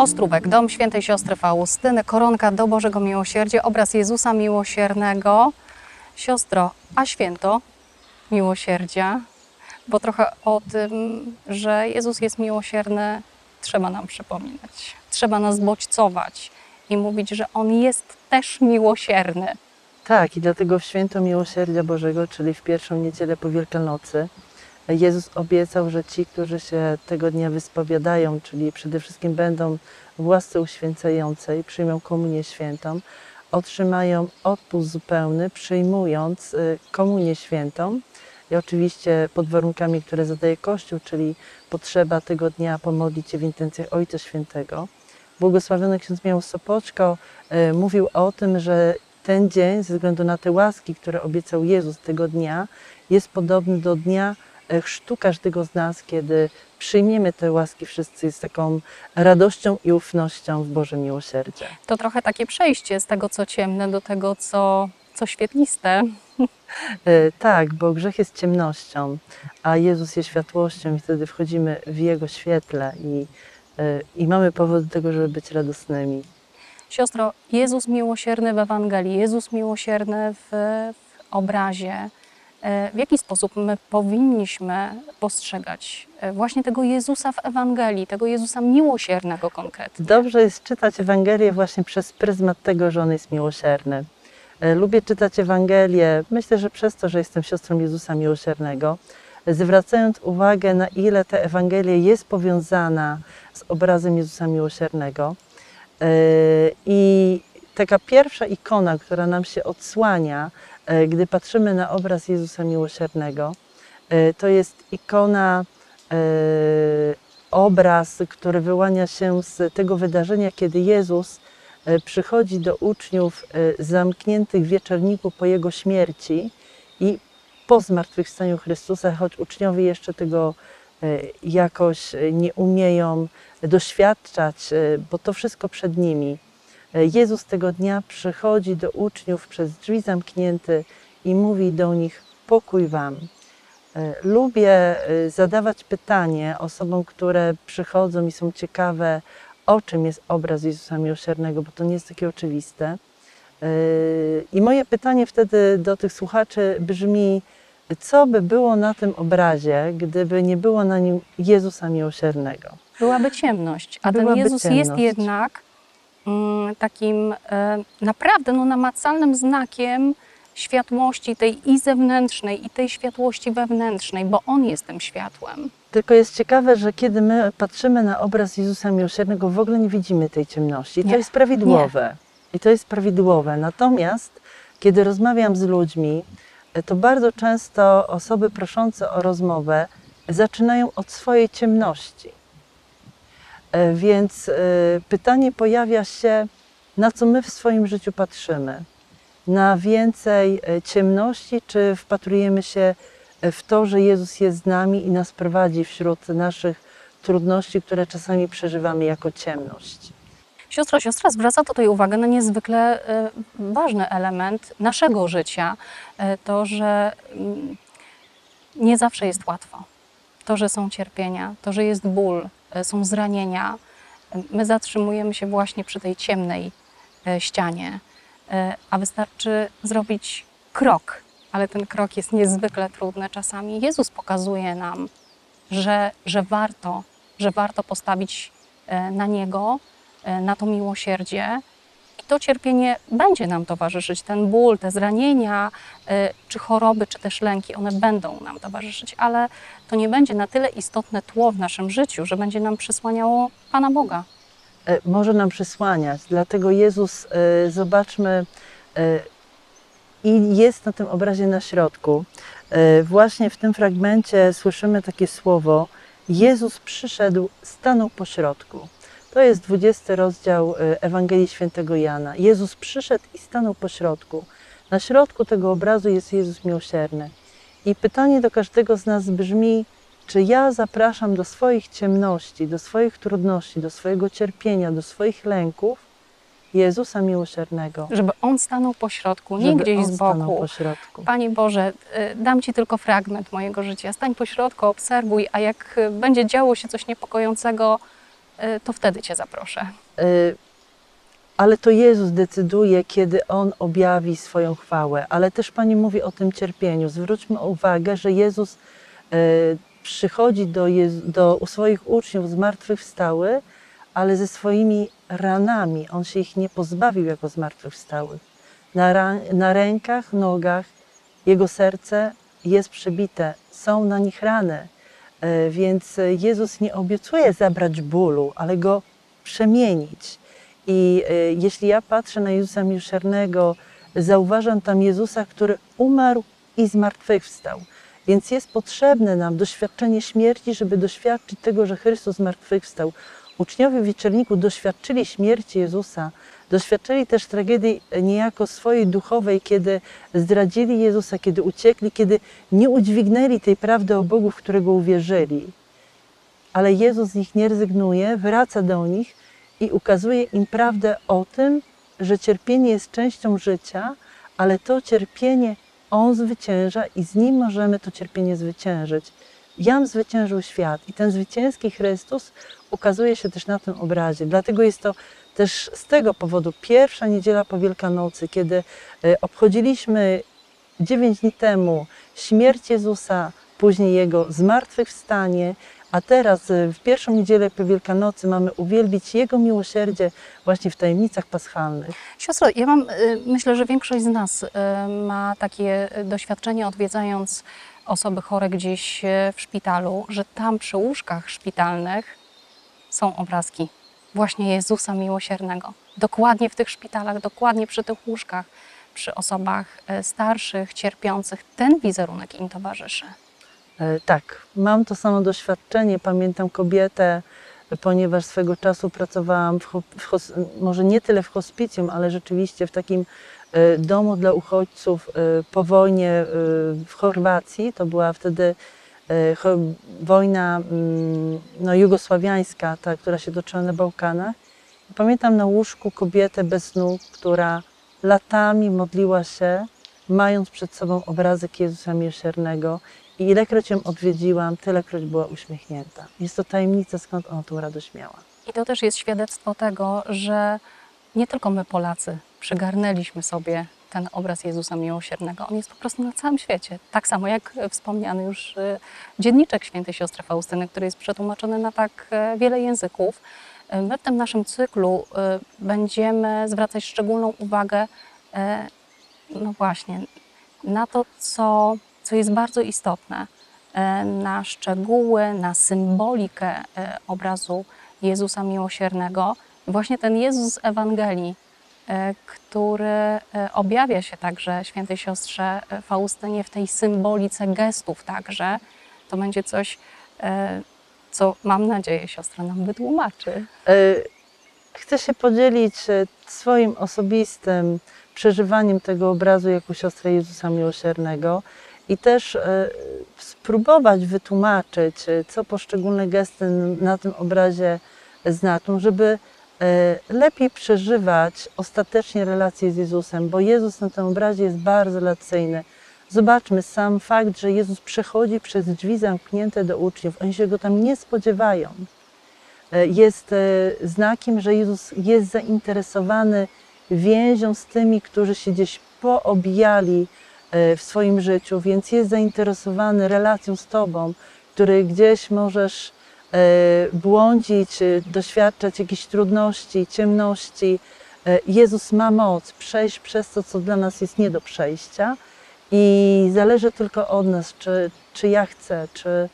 Ostrówek, dom świętej siostry Faustyny, koronka do Bożego Miłosierdzia, obraz Jezusa Miłosiernego. Siostro, a święto miłosierdzia? Bo trochę o tym, że Jezus jest miłosierny, trzeba nam przypominać. Trzeba nas bodźcować i mówić, że On jest też miłosierny. Tak, i dlatego w święto Miłosierdzia Bożego, czyli w pierwszą niedzielę po Wielkanocy, Jezus obiecał, że ci, którzy się tego dnia wyspowiadają, czyli przede wszystkim będą w łasce uświęcającej, przyjmą komunię świętą, otrzymają odpust zupełny, przyjmując y, komunię świętą. I oczywiście pod warunkami, które zadaje Kościół, czyli potrzeba tego dnia pomodlić się w intencjach Ojca Świętego. Błogosławiony ksiądz Miał Sopoczko y, mówił o tym, że ten dzień, ze względu na te łaski, które obiecał Jezus tego dnia, jest podobny do dnia chrztu każdego z nas, kiedy przyjmiemy te łaski wszyscy z taką radością i ufnością w Boże miłosierdzie. To trochę takie przejście z tego, co ciemne, do tego, co, co świetliste. E, Tak, bo grzech jest ciemnością, a Jezus jest światłością i wtedy wchodzimy w Jego świetle i, e, i mamy powód do tego, żeby być radosnymi. Siostro, Jezus miłosierny w Ewangelii, Jezus miłosierny w, w obrazie. E, W jaki sposób my powinniśmy postrzegać e, właśnie tego Jezusa w Ewangelii, tego Jezusa miłosiernego konkretnie? Dobrze jest czytać Ewangelię właśnie przez pryzmat tego, że On jest miłosierny. E, Lubię czytać Ewangelię, myślę, że przez to, że jestem siostrą Jezusa Miłosiernego, zwracając uwagę na ile ta Ewangelia jest powiązana z obrazem Jezusa Miłosiernego. I taka pierwsza ikona, która nam się odsłania, gdy patrzymy na obraz Jezusa Miłosiernego, e, to jest ikona, e, obraz, który wyłania się z tego wydarzenia, kiedy Jezus e, przychodzi do uczniów e, zamkniętych w wieczorniku po Jego śmierci i po zmartwychwstaniu Chrystusa, choć uczniowie jeszcze tego e, jakoś e, nie umieją doświadczać, e, bo to wszystko przed nimi. Jezus tego dnia przychodzi do uczniów przez drzwi zamknięte i mówi do nich: Pokój wam. E, Lubię e, zadawać pytanie osobom, które przychodzą i są ciekawe, o czym jest obraz Jezusa Miłosiernego, bo to nie jest takie oczywiste. E, I moje pytanie wtedy do tych słuchaczy brzmi: co by było na tym obrazie, gdyby nie było na nim Jezusa Miłosiernego? Byłaby ciemność, a Byłaby ten Jezus jest ciemność. jednak mm, takim e, naprawdę no, namacalnym znakiem światłości tej i zewnętrznej, i tej światłości wewnętrznej, bo On jest tym światłem. Tylko jest ciekawe, że kiedy my patrzymy na obraz Jezusa Miłosiernego, w ogóle nie widzimy tej ciemności. I Nie. to jest prawidłowe. I to jest prawidłowe. Natomiast, kiedy rozmawiam z ludźmi, e, to bardzo często osoby proszące o rozmowę zaczynają od swojej ciemności. E, Więc e, pytanie pojawia się, na co my w swoim życiu patrzymy? Na więcej e, ciemności, czy wpatrujemy się w to, że Jezus jest z nami i nas prowadzi wśród naszych trudności, które czasami przeżywamy jako ciemność. Siostra, siostra zwraca tutaj uwagę na niezwykle ważny element naszego życia. To, że mm, nie zawsze jest łatwo. To, że są cierpienia, to, że jest ból, są zranienia. E, My zatrzymujemy się właśnie przy tej ciemnej e, ścianie, E, a wystarczy zrobić krok, ale ten krok jest niezwykle trudny czasami. Jezus pokazuje nam, że, że warto, że warto postawić e, na Niego, e, na to miłosierdzie. To cierpienie będzie nam towarzyszyć, ten ból, te zranienia, e, czy choroby, czy też lęki, one będą nam towarzyszyć, ale to nie będzie na tyle istotne tło w naszym życiu, że będzie nam przysłaniało Pana Boga. E, Może nam przysłaniać, dlatego Jezus, e, zobaczmy, i jest na tym obrazie na środku. Właśnie w tym fragmencie słyszymy takie słowo: Jezus przyszedł, stanął po środku. To jest 20 rozdział e, Ewangelii Świętego Jana. Jezus przyszedł i stanął po środku. Na środku tego obrazu jest Jezus miłosierny. I pytanie do każdego z nas brzmi: czy ja zapraszam do swoich ciemności, do swoich trudności, do swojego cierpienia, do swoich lęków Jezusa miłosiernego? Żeby On stanął po środku, nie żeby gdzieś On z stanął boku. po środku. Panie Boże, y, dam Ci tylko fragment mojego życia. Stań po środku, obserwuj, a jak y, będzie działo się coś niepokojącego, to wtedy Cię zaproszę. Y, Ale to Jezus decyduje, kiedy On objawi swoją chwałę. Ale też Pani mówi o tym cierpieniu. Zwróćmy uwagę, że Jezus y, przychodzi do, do swoich uczniów zmartwychwstały, ale ze swoimi ranami. On się ich nie pozbawił jako zmartwychwstały. Na, na rękach, nogach Jego serce jest przebite. Są na nich rany. Y, Więc Jezus nie obiecuje zabrać bólu, ale go przemienić. I y, jeśli ja patrzę na Jezusa Miłosiernego, zauważam tam Jezusa, który umarł i zmartwychwstał. Więc jest potrzebne nam doświadczenie śmierci, żeby doświadczyć tego, że Chrystus zmartwychwstał. Uczniowie w wieczorniku doświadczyli śmierci Jezusa, doświadczyli też tragedii niejako swojej duchowej, kiedy zdradzili Jezusa, kiedy uciekli, kiedy nie udźwignęli tej prawdy o Bogu, w którego uwierzyli. Ale Jezus z nich nie rezygnuje, wraca do nich i ukazuje im prawdę o tym, że cierpienie jest częścią życia, ale to cierpienie On zwycięża i z Nim możemy to cierpienie zwyciężyć. Jam zwyciężył świat i ten zwycięski Chrystus ukazuje się też na tym obrazie. Dlatego jest to też z tego powodu pierwsza niedziela po Wielkanocy, kiedy e, obchodziliśmy dziewięć dni temu śmierć Jezusa, później Jego zmartwychwstanie, a teraz e, w pierwszą niedzielę po Wielkanocy mamy uwielbić Jego miłosierdzie właśnie w tajemnicach paschalnych. Siostro, ja mam, y, myślę, że większość z nas ma takie doświadczenie odwiedzając osoby chore gdzieś w szpitalu, że tam przy łóżkach szpitalnych są obrazki właśnie Jezusa Miłosiernego. Dokładnie w tych szpitalach, dokładnie przy tych łóżkach, przy osobach y, starszych, cierpiących, ten wizerunek im towarzyszy. E, Tak, mam to samo doświadczenie. Pamiętam kobietę, ponieważ swego czasu pracowałam, w, w, może nie tyle w hospicjum, ale rzeczywiście w takim e, domu dla uchodźców e, po wojnie e, w Chorwacji. To była wtedy e, wojna mm, no, jugosławiańska, ta, która się toczyła na Bałkanach. Pamiętam na łóżku kobietę bez nóg, która latami modliła się, mając przed sobą obrazek Jezusa Miłosiernego. I ilekroć ją odwiedziłam, tylekroć była uśmiechnięta. Jest to tajemnica, skąd ona tą radość miała. I to też jest świadectwo tego, że nie tylko my Polacy przygarnęliśmy sobie ten obraz Jezusa Miłosiernego. On jest po prostu na całym świecie. Tak samo jak wspomniany już y, dzienniczek świętej siostry Faustyny, który jest przetłumaczony na tak e, wiele języków. Y, My w tym naszym cyklu y, będziemy zwracać szczególną uwagę e, no właśnie, na to, co, co jest bardzo istotne, e, na szczegóły, na symbolikę e, obrazu Jezusa Miłosiernego. Właśnie ten Jezus z Ewangelii, e, który e, objawia się także świętej siostrze e, Faustynie w tej symbolice gestów także, to będzie coś, e, co mam nadzieję siostra nam wytłumaczy. E, Chcę się podzielić e, swoim osobistym przeżywaniem tego obrazu jako siostrę Jezusa Miłosiernego i też e, spróbować wytłumaczyć, e, co poszczególne gesty na tym obrazie znaczą, żeby e, lepiej przeżywać ostatecznie relacje z Jezusem, bo Jezus na tym obrazie jest bardzo relacyjny. Zobaczmy sam fakt, że Jezus przechodzi przez drzwi zamknięte do uczniów. Oni się go tam nie spodziewają. E, Jest e, znakiem, że Jezus jest zainteresowany więzią z tymi, którzy się gdzieś poobijali w swoim życiu, więc jest zainteresowany relacją z Tobą, który gdzieś możesz błądzić, e, doświadczać jakichś trudności, ciemności. E, Jezus ma moc przejść przez to, co dla nas jest nie do przejścia i zależy tylko od nas, czy, czy ja chcę, czy,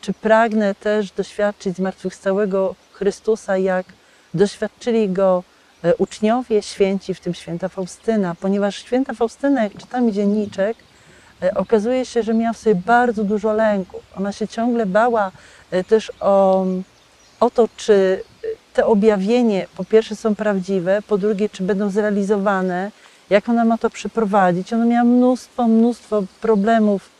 czy pragnę też doświadczyć zmartwychwstałego Chrystusa, jak doświadczyli go uczniowie święci, w tym święta Faustyna, ponieważ święta Faustyna, jak czytamy dzienniczek, okazuje się, że miała w sobie bardzo dużo lęków. Ona się ciągle bała e, też o, o to, czy te objawienie po pierwsze są prawdziwe, po drugie, czy będą zrealizowane, jak ona ma to przeprowadzić. Ona miała mnóstwo, mnóstwo problemów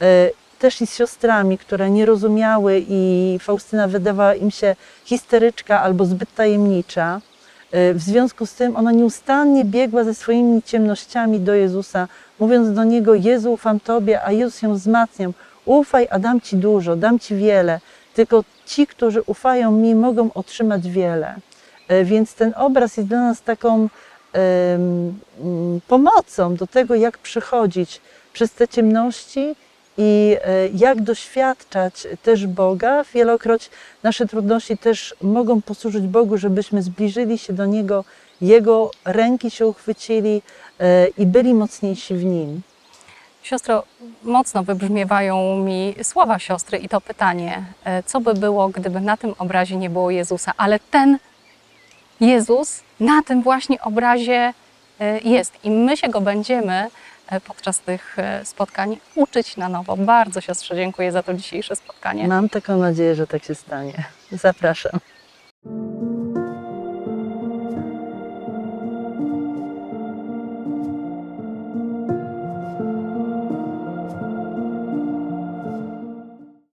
e, też i z siostrami, które nie rozumiały i Faustyna wydawała im się histeryczka albo zbyt tajemnicza. E, W związku z tym ona nieustannie biegła ze swoimi ciemnościami do Jezusa, mówiąc do Niego, Jezu, ufam Tobie, a Jezus ją wzmacniał. Ufaj, a dam Ci dużo, dam Ci wiele. tylko ci, którzy ufają mi, mogą otrzymać wiele. E, Więc ten obraz jest dla nas taką pomocą do tego, jak przechodzić przez te ciemności i e, jak doświadczać też Boga. Wielokroć nasze trudności też mogą posłużyć Bogu, żebyśmy zbliżyli się do Niego, Jego ręki się uchwycili e, i byli mocniejsi w Nim. Siostro, mocno wybrzmiewają mi słowa siostry i to pytanie, e, co by było, gdyby na tym obrazie nie było Jezusa, ale ten Jezus na tym właśnie obrazie jest i my się go będziemy e, podczas tych e, spotkań uczyć na nowo. Bardzo siostrze dziękuję za to dzisiejsze spotkanie. Mam taką nadzieję, że tak się stanie. Zapraszam.